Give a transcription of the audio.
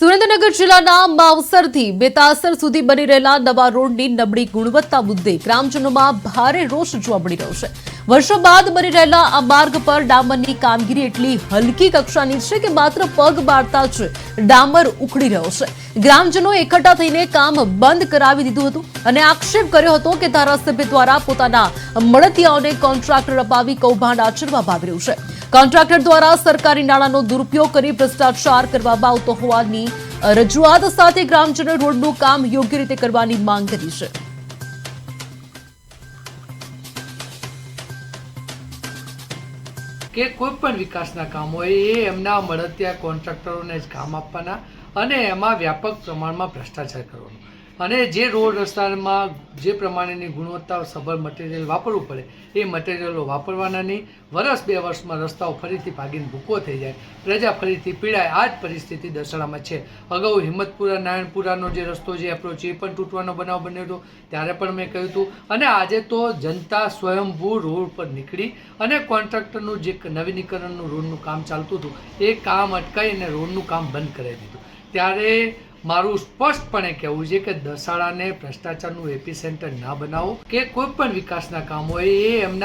સુરેન્દ્રનગર જિલ્લાના માવસરથી બેતાસર સુધી બની રહેલા નવા રોડની નબળી ગુણવત્તા મુદ્દે ગ્રામજનોમાં ભારે રોષ જોવા મળી રહ્યો છે. વર્ષો બાદ બની રહેલા આ માર્ગ પર ડામરની કામગીરી એટલી હલકી કક્ષાની છે કે માત્ર પગ બાળતા જ ડામર ઉખડી રહ્યો છે. ગ્રામજનો એકઠા થઈને કામ બંધ કરાવી દીધું હતું અને આક્ષેપ કર્યો હતો કે ધારાસભ્ય દ્વારા પોતાના મળતિયાઓને કોન્ટ્રાક્ટર અપાવી કૌભાંડ આચરવામાં આવી રહ્યું છે. કોન્ટ્રાક્ટર દ્વારા સરકારી નાણાંનો દુરુપયોગ કરી ભ્રષ્ટાચાર કરવામાં આવતો હોવાની રજૂઆત સાથે ગ્રામજનો રોડનું કામ યોગ્ય રીતે કરવાની માંગ કરી છે. કે કોઈ પણ વિકાસના કામ હોય, એ એમના મળતિયા કોન્ટ્રાક્ટરોને જ કામ આપવાના અને એમાં વ્યાપક પ્રમાણમાં ભ્રષ્ટાચાર કરવાનો. અને જે રોડ રસ્તામાં જે પ્રમાણેની ગુણવત્તા સભર મટીરિયલ વાપરવું પડે, એ મટીરિયલો વાપરવાના નહીં. વર્ષ બે વર્ષમાં રસ્તાઓ ફરીથી ભાગીને ભૂકો થઈ જાય. પ્રજા ફરીથી પીડાય. આ જ પરિસ્થિતિ દસડામાં છે. અગાઉ હિંમતપુરા, નારાયણપુરાનો જે રસ્તો જે એપ્રોચ એ પણ તૂટવાનો બનાવ બન્યો હતો. ત્યારે પણ મેં કહ્યું હતું. અને આજે તો જનતા સ્વયંભૂ રોડ પર નીકળી અને કોન્ટ્રાક્ટરનું જે નવીનીકરણનું રોડનું કામ ચાલતું હતું, એ કામ અટકાવી અને રોડનું કામ બંધ કરાવી દીધું. ત્યારે મારું સ્પષ્ટપણે કહેવું છે કે દસાડાને ભ્રષ્ટાચારનું એપી સેન્ટર ના બનાવો, કે કોઈ પણ વિકાસના કામ હોય એ એમના